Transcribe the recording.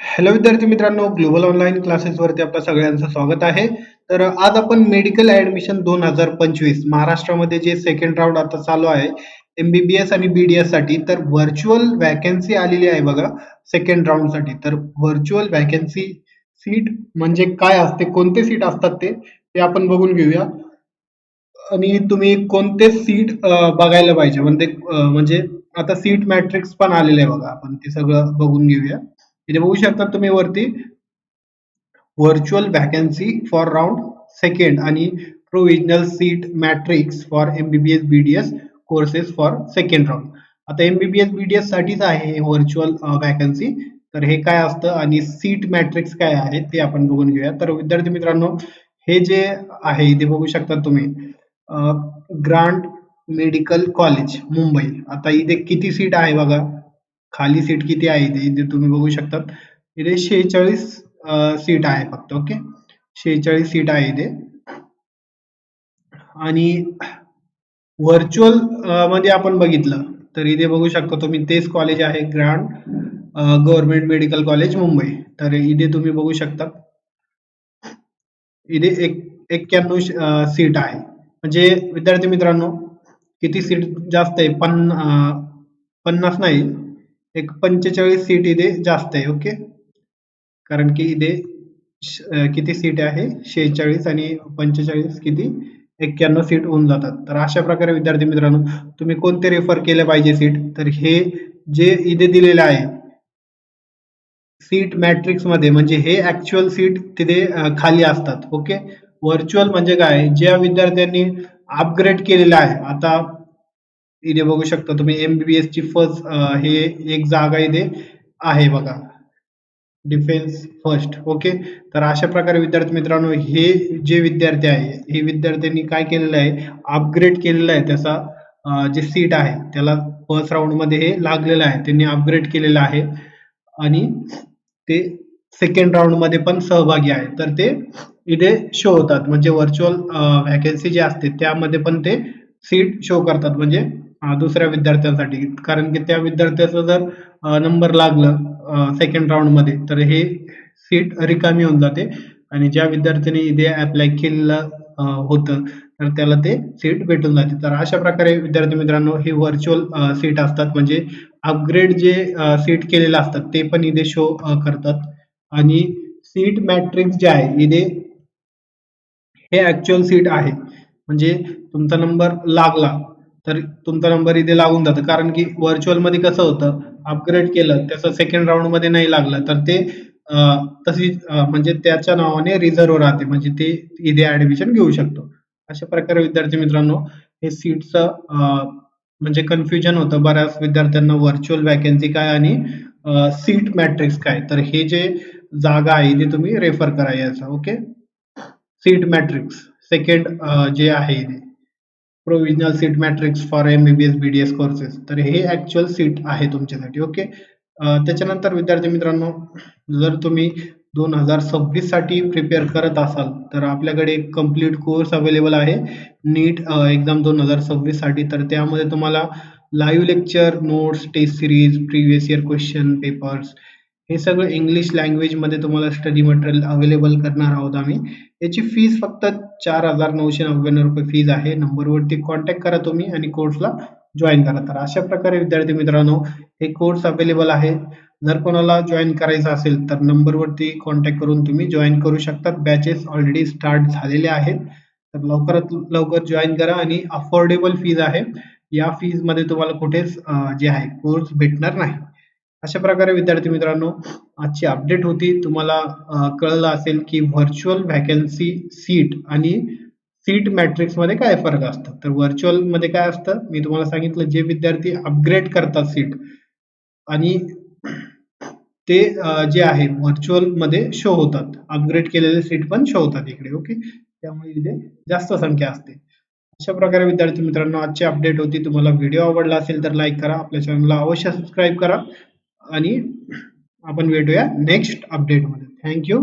Hello विद्यार्थी मित्रांनो global online क्लासेसवरती आपलं सगळ्यांचं स्वागत आहे. तर आज आपण मेडिकल ऍडमिशन दोन हजार पंचवीस महाराष्ट्रामध्ये जे सेकंड राऊंड आता चालू आहे एमबीबीएस आणि बीडीएससाठी तर व्हर्च्युअल वॅकन्सी आलेली आहे बघा सेकंड राऊंडसाठी. तर व्हर्च्युअल वॅकन्सी सीट म्हणजे काय असते कोणते सीट असतात ते ते आपण बघून घेऊया. आणि तुम्ही कोणते सीट बघायला पाहिजे? म्हणजे म्हणजे आता सीट मॅट्रिक्स पण आलेलं आहे बघा आपण ते सगळं बघून घेऊया. इथे बघू शकता तुम्ही वरती virtual vacancy for round second आणि provisional seat matrix for MBBS BDS courses for second round आता एमबीबीएस बीडीएस साठीच आहे हे व्हर्च्युअल वॅकन्सी तर हे काय असतं आणि सीट मॅट्रिक्स काय आहे ते आपण बघून घेऊया. तर विद्यार्थी मित्रांनो हे जे आहे इथे बघू शकता तुम्ही ग्रांट मेडिकल कॉलेज मुंबई. आता इथे किती सीट आहे बघा? खाली सीट किती आहे इथे इथे तुम्ही बघू शकता इथे शेहेचाळीस सीट आहे फक्त ओके शेहेचाळीस सीट आहे इथे. आणि व्हर्च्युअलमध्ये आपण बघितलं तर इथे बघू शकता तुम्ही तेच कॉलेज आहे grand government medical college Mumbai. तर इथे तुम्ही बघू शकता इथे एक एक्क्याण्णव सीट आहे. म्हणजे विद्यार्थी मित्रांनो किती सीट जास्त आहे? पन पन्नास नाही. एक पंचेचाळीस सीट इथे जास्त आहे ओके कारण की इथे किती सीट आहे? शेहेचाळीस आणि पंचेचाळीस किती? एक्क्याण्णव सीट होऊन जातात. तर अशा प्रकारे विद्यार्थी मित्रांनो तुम्ही कोणते रेफर केले पाहिजे सीट तर हे जे इथे दिलेले आहे सीट मॅट्रिक्समध्ये म्हणजे हे ऍक्च्युअल सीट तिथे खाली असतात ओके व्हर्च्युअल म्हणजे काय? ज्या विद्यार्थ्यांनी अपग्रेड केलेलं आहे आता इथे बघू शकता. तुम्ही एमबीबीएस ची फर्स्ट हे एक जागा इथे आहे बघा. डिफेन्स फर्स्ट ओके तर अशा प्रकारे विद्यार्थी मित्रांनो हे जे विद्यार्थी आहे हे विद्यार्थ्यांनी काय केलेलं आहे? अपग्रेड केलेलं आहे त्याचा जे सीट आहे त्याला फर्स्ट राऊंडमध्ये हे लागलेलं आहे. त्यांनी अपग्रेड केलेलं आहे. आणि ते सेकंड राऊंडमध्ये पण सहभागी आहे. तर ते इथे शो होतात. म्हणजे व्हर्च्युअल व्हॅकन्सी जे असते त्यामध्ये पण ते सीट शो करतात. म्हणजे दुसऱ्या विद्यार्थ्यांसाठी. कारण की त्या विद्यार्थ्याचं जर नंबर लागलं सेकंड राऊंडमध्ये तर हे सीट रिकामी होऊन जाते. आणि ज्या विद्यार्थ्यांनी इथे अप्लाय केलेलं होतं तर त्याला ते सीट भेटून जाते. तर अशा प्रकारे विद्यार्थी मित्रांनो हे व्हर्च्युअल सीट असतात. म्हणजे अपग्रेड जे सीट केलेलं असतात ते पण इथे शो करतात. आणि सीट मॅट्रिक्स जे आहे इथे हे ऍक्च्युअल सीट आहे. म्हणजे तुमचा नंबर लागला तर तुमचा नंबर इथे लागून जातो. कारण की व्हर्च्युअलमध्ये कसं होतं अपग्रेड केलं त्याचं सेकंड राऊंडमध्ये नाही लागलं. तर ते तशी म्हणजे त्याच्या नावाने रिझर्व राहते. म्हणजे ते इथे ऍडमिशन घेऊ शकतो. अशा प्रकारे विद्यार्थी मित्रांनो हे सीटचं म्हणजे कन्फ्युजन होतं. बऱ्याच विद्यार्थ्यांना व्हर्च्युअल वॅकन्सी काय आणि सीट मॅट्रिक्स काय. तर हे जे जागा आहे ते तुम्ही रेफर करा याचा. ओके सीट मॅट्रिक्स सेकंड जे आहे provisional seat matrix for MBBS BDS courses तर हे ऍक्च्युअल सीट आहे तुमच्यासाठी ओके त्याच्यानंतर विद्यार्थी मित्रांनो जर तुम्ही दोन हजार सव्वीससाठी प्रिपेअर करत असाल तर आपल्याकडे एक कंप्लीट कोर्स अवेलेबल आहे. नीट एक्झाम दोन हजार सव्वीससाठी. तर त्यामध्ये तुम्हाला live lecture notes test series previous year question papers हे सगळं इंग्लिश लँग्वेजमध्ये तुम्हाला स्टडी मटेरियल अवेलेबल करणार आहोत आम्ही. याची फीस फक्त चार हजार नऊशे नव्याण्णव रुपये फीज आहे. नंबरवरती कॉन्टॅक्ट करा तुम्ही आणि कोर्सला जॉईन करा. तर अशा प्रकारे विद्यार्थी मित्रांनो हे कोर्स अवेलेबल आहे. जर कोणाला जॉईन करायचं असेल तर नंबरवरती कॉन्टॅक्ट करून तुम्ही जॉईन करू शकता. बॅचेस ऑलरेडी स्टार्ट झालेले आहेत. तर लवकरात लवकर जॉईन करा आणि अफोर्डेबल फीज आहे. या फीजमध्ये तुम्हाला कुठेच जे आहे कोर्स भेटणार नाही. अशा प्रकारे विद्यार्थी मित्रांनो आजची अपडेट होती. तुम्हाला कळलं असेल की व्हर्च्युअल व्हॅकन्सी सीट आणि सीट मॅट्रिक्समध्ये काय फरक असतं? तर व्हर्च्युअलमध्ये काय असतं? मी तुम्हाला सांगितलं जे विद्यार्थी अपग्रेड करतात सीट आणि ते जे आहे व्हर्च्युअलमध्ये शो होतात. अपग्रेड केलेले सीट पण शो होतात इकडे ओके त्यामुळे इथे जास्त संख्या असते. अशा प्रकारे विद्यार्थी मित्रांनो आजची अपडेट होती. तुम्हाला व्हिडिओ आवडला असेल तर लाईक करा. आपल्या चॅनलला अवश्य सबस्क्राईब करा. आणि आपण भेटूया नेक्स्ट अपडेटमध्ये थँक्यू